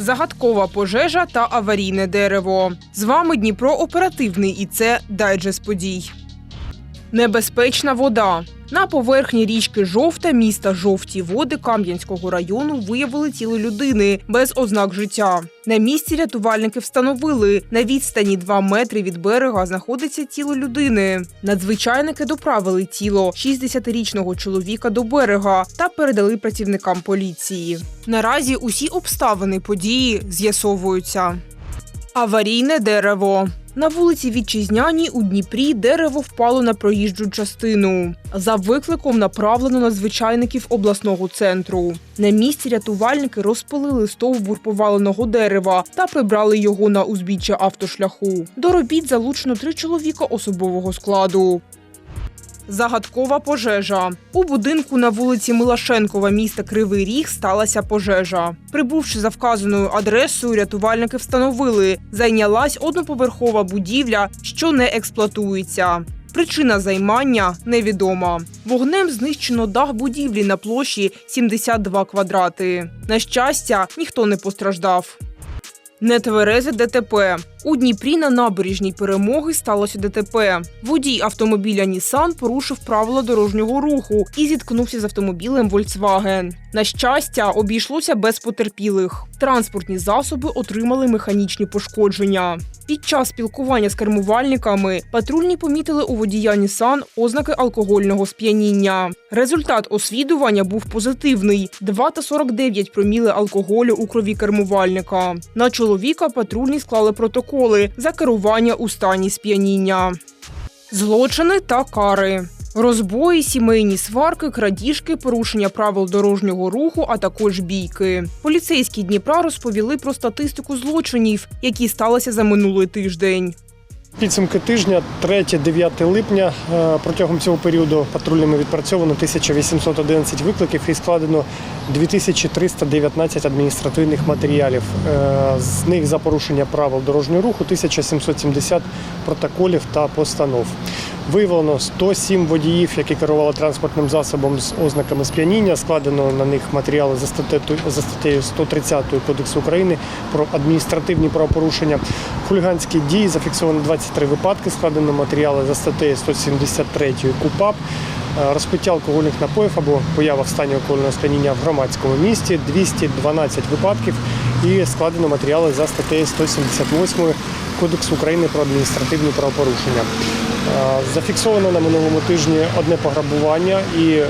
загадкова пожежа та аварійне дерево. З вами Дніпро оперативний і це дайджест подій. Небезпечна вода. На поверхні річки Жовта міста Жовті води Кам'янського району виявили тіло людини без ознак життя. На місці рятувальники встановили на відстані 2 метри від берега знаходиться тіло людини. Надзвичайники доправили тіло 60-річного чоловіка до берега та передали працівникам поліції. Наразі усі обставини події з'ясовуються. Аварійне дерево. На вулиці Вітчизняній у Дніпрі дерево впало на проїжджу частину. За викликом направлено на звичайників обласного центру. На місці рятувальники розпилили стовбур поваленого дерева та прибрали його на узбіччя автошляху. До робіт залучено три чоловіка особового складу. Загадкова пожежа у будинку на вулиці Милашенкова міста Кривий Ріг сталася пожежа. Прибувши за вказаною адресою, рятувальники встановили, зайнялась одноповерхова будівля, що не експлуатується. Причина займання невідома. Вогнем знищено дах будівлі на площі 72 квадрати. На щастя, ніхто не постраждав. Нетверезе ДТП. У Дніпрі на набережній перемоги сталося ДТП. Водій автомобіля Нісан порушив правила дорожнього руху і зіткнувся з автомобілем Volkswagen. На щастя, обійшлося без потерпілих. Транспортні засоби отримали механічні пошкодження. Під час спілкування з кермувальниками патрульні помітили у водія Нісан ознаки алкогольного сп'яніння. Результат освідування був позитивний: 2 та 49 проміли алкоголю у крові кермувальника. На чоловіка патрульні склали протоколи за керування у стані сп'яніння. Злочини та кари. Розбої, сімейні сварки, крадіжки, порушення правил дорожнього руху, а також бійки. Поліцейські Дніпра розповіли про статистику злочинів, які сталися за минулий тиждень. Підсумки тижня 3-9 липня. Е, Протягом цього періоду патрульними відпрацьовано 1811 викликів і складено 2319 адміністративних матеріалів. Е, З них за порушення правил дорожнього руху 1770 протоколів та постанов. Виявлено 107 водіїв, які керували транспортним засобом з ознаками сп'яніння. Складено на них матеріали за статтею, за статтею 130 Кодексу України про адміністративні правопорушення. Хуліганські дії зафіксовано 23 випадки. Складено матеріали за статтею 173 КУПАП. Е, Розпиття алкогольних напоїв або поява в стані алкогольного сп'яніння в громадському місті 212 випадків і складено матеріали за статтею 178 Кодексу України про адміністративні правопорушення. Е, Зафіксовано на минулому тижні одне пограбування, і е,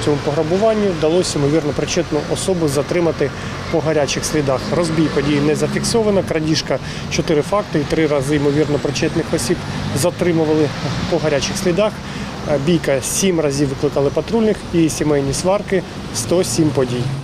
в цьому пограбуванні вдалося ймовірно причетну особу затримати по гарячих слідах. Розбій події не зафіксовано. Крадіжка чотири факти і три рази ймовірно причетних осіб затримували по гарячих слідах. Е, Бійка сім разів викликали патрульних і сімейні сварки 107 подій.